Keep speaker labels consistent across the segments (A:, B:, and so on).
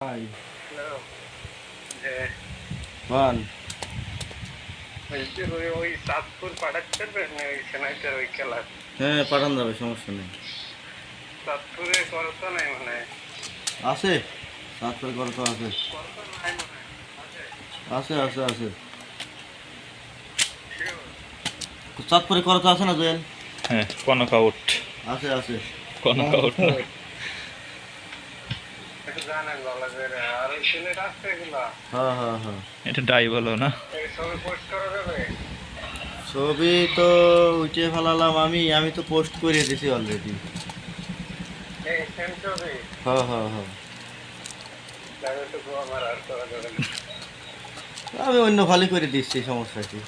A: ভাই
B: হ্যালো যে
A: বল
B: বলছি ওই ওই চাঁদপুর পাঠাতে পারবেন ওই সেনাইটার ওই খেলা।
A: হ্যাঁ পাঠান যাবে সমস্যা নেই।
B: চাঁদপুরে করতো নাই মনে হয়।
A: আছে। সাত করে করতে আছে।
B: আছে
A: আছে আছে। আছে? চাঁদপুরে করতে আছে না জয়েল?
C: হ্যাঁ কনক আউট।
A: আছে আছে।
C: কনক আউট না
B: একটু জানেন ভালো করে আর ওই সিলেট আসছে এগুলা
A: হ্যাঁ হ্যাঁ হ্যাঁ
C: এটা ডাই বলো না
B: ছবি পোস্ট করা যাবে
A: ছবি তো উঠে ফেলালাম আমি আমি তো পোস্ট করে দিছি অলরেডি
B: এই সেম ছবি
A: হ্যাঁ হ্যাঁ হ্যাঁ
B: তাহলে আমার আর করা যাবে না
A: আমি অন্য ভালো করে দিচ্ছি সমস্যা কি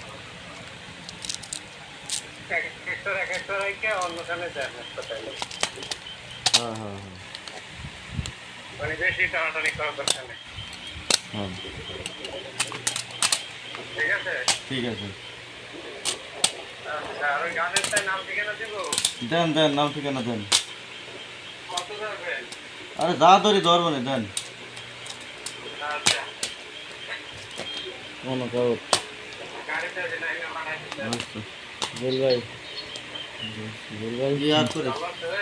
A: হ্যাঁ হ্যাঁ হ্যাঁ
B: মানে বেশি টানাটানি করার দরকার নেই।
A: হ্যাঁ।
B: ঠিক আছে?
A: ঠিক আছে।
B: আচ্ছা আর ওই গানের তাই নাম ঠিকানা দিব?
A: দেন দেন নাম ঠিকানা দেন।
B: কত
A: আরে যা ধরি ধরবো না দেন।
B: আচ্ছা।
A: কোনো কাউ
B: গাড়িতে
A: আচ্ছা। বল ভাই। বল ভাই। কি আর করে?
B: ভালো আছে রে? আচ্ছা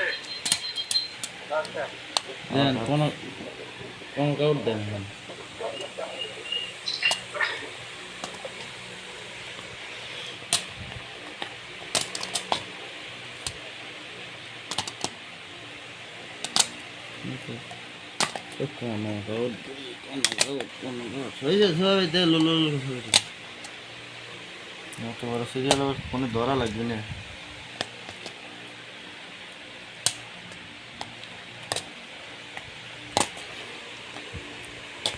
A: দেন কোনো কোনো কাউ দেন কোনো কাউ কোনো কাউ কোনো কাউ হয়ে যাচ্ছে ভাই দে লো লো লো অত বড় সিরিয়াল ফোনে ধরা লাগবে না।